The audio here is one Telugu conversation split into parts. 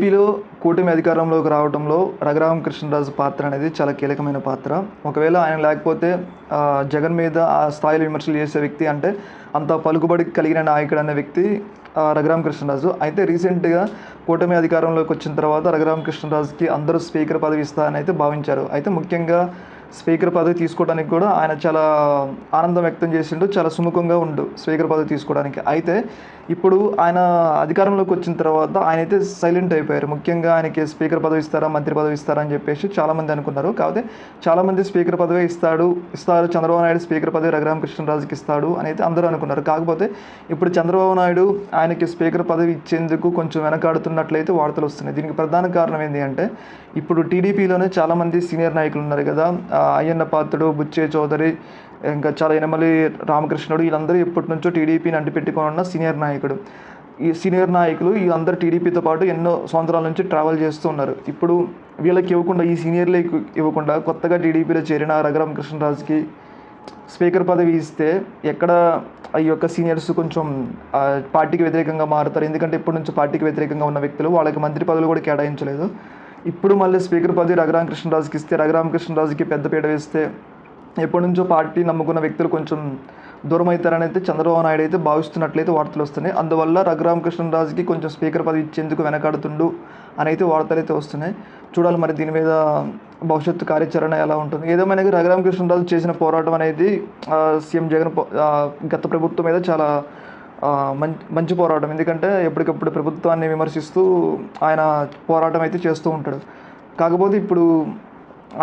ఏపీలో కూటమి అధికారంలోకి రావడంలో రఘురామ కృష్ణరాజు పాత్ర అనేది చాలా కీలకమైన పాత్ర. ఒకవేళ ఆయన లేకపోతే జగన్ మీద ఆ స్థాయిలో విమర్శలు చేసే వ్యక్తి అంటే అంత పలుకుబడి కలిగిన నాయకుడు అనే వ్యక్తి రఘురామ కృష్ణరాజు. అయితే రీసెంట్గా కూటమి అధికారంలోకి వచ్చిన తర్వాత రఘురామ కృష్ణరాజుకి అందరూ స్పీకర్ పదవి ఇస్తారని అయితే భావించారు. అయితే ముఖ్యంగా స్పీకర్ పదవి తీసుకోవడానికి కూడా ఆయన చాలా ఆనందం వ్యక్తం చేసిండు చాలా సుముఖంగా ఉండు స్పీకర్ పదవి తీసుకోవడానికి. అయితే ఇప్పుడు ఆయన అధికారంలోకి వచ్చిన తర్వాత ఆయన అయితే సైలెంట్ అయిపోయారు. ముఖ్యంగా ఆయనకి స్పీకర్ పదవి ఇస్తారా మంత్రి పదవి ఇస్తారా అని చెప్పేసి చాలామంది అనుకున్నారు. కాకపోతే చాలామంది స్పీకర్ పదవి ఇస్తాడు ఇస్తారు. చంద్రబాబు నాయుడు స్పీకర్ పదవి రఘురామ కృష్ణరాజుకి ఇస్తాడు అని అయితే అందరూ అనుకున్నారు. కాకపోతే ఇప్పుడు చంద్రబాబు నాయుడు ఆయనకి స్పీకర్ పదవి ఇచ్చేందుకు కొంచెం వెనకాడుతున్నట్లయితే వార్తలు వస్తున్నాయి. దీనికి ప్రధాన కారణం ఏంటి అంటే ఇప్పుడు టీడీపీలోనే చాలామంది సీనియర్ నాయకులు ఉన్నారు కదా. అయ్యన్న పాత్రుడు బుచ్చే చౌదరి ఇంకా చాలా ఎనమలి రామకృష్ణుడు వీళ్ళందరూ ఎప్పటి నుంచో టీడీపీని అంటిపెట్టుకొని ఉన్న సీనియర్ నాయకుడు. ఈ సీనియర్ నాయకులు వీళ్ళందరూ టీడీపీతో పాటు ఎన్నో సంవత్సరాల నుంచి ట్రావెల్ చేస్తూ ఉన్నారు. ఇప్పుడు వీళ్ళకి ఇవ్వకుండా ఈ సీనియర్లకు ఇవ్వకుండా కొత్తగా టీడీపీలో చేరిన రఘురామ కృష్ణరాజుకి స్పీకర్ పదవి ఇస్తే ఎక్కడ ఈ యొక్క సీనియర్స్ కొంచెం పార్టీకి వ్యతిరేకంగా మారుతారు. ఎందుకంటే ఇప్పటి నుంచి పార్టీకి వ్యతిరేకంగా ఉన్న వ్యక్తులు వాళ్ళకి మంత్రి పదవులు కూడా కేటాయించలేదు. ఇప్పుడు మళ్ళీ స్పీకర్ పదవి రఘురామ కృష్ణరాజుకి ఇస్తే రఘురామ కృష్ణరాజుకి పెద్దపీట వేస్తే ఎప్పటి నుంచో పార్టీ నమ్ముకున్న వ్యక్తులు కొంచెం దూరం అవుతారని అయితే చంద్రబాబు నాయుడు అయితే భావిస్తున్నట్లయితే వార్తలు వస్తున్నాయి. అందువల్ల రఘురామ కృష్ణరాజుకి కొంచెం స్పీకర్ పదవి ఇచ్చేందుకు వెనకాడుతుండు అని అయితే వార్తలు అయితే వస్తున్నాయి. చూడాలి మరి దీని మీద భవిష్యత్తు కార్యాచరణ ఎలా ఉంటుంది. ఏదేమైనా కానీ రఘురామ కృష్ణరాజు చేసిన పోరాటం అనేది సీఎం జగన్ గత ప్రభుత్వం మీద చాలా మంచి మంచి పోరాటం. ఎందుకంటే ఎప్పటికప్పుడు ప్రభుత్వాన్ని విమర్శిస్తూ ఆయన పోరాటం అయితే చేస్తూ ఉంటాడు. కాకపోతే ఇప్పుడు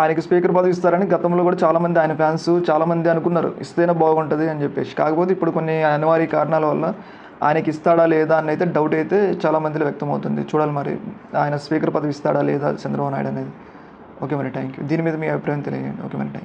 ఆయనకి స్పీకర్ పదవి ఇస్తారని గతంలో కూడా చాలామంది ఆయన ఫ్యాన్స్ చాలామంది అనుకున్నారు. ఇస్తేనే బాగుంటుంది అని చెప్పేసి. కాకపోతే ఇప్పుడు కొన్ని అనివార్య కారణాల వల్ల ఆయనకి ఇస్తాడా లేదా అని అయితే డౌట్ అయితే చాలా మందిలో వ్యక్తమవుతుంది. చూడాలి మరి ఆయన స్పీకర్ పదవి ఇస్తాడా లేదా చంద్రబాబు నాయుడు అనేది. ఓకే మరి థ్యాంక్ యూ దీని మీద మీ అభిప్రాయం తెలియజేయండి. ఓకే మరి థ్యాంక్ యూ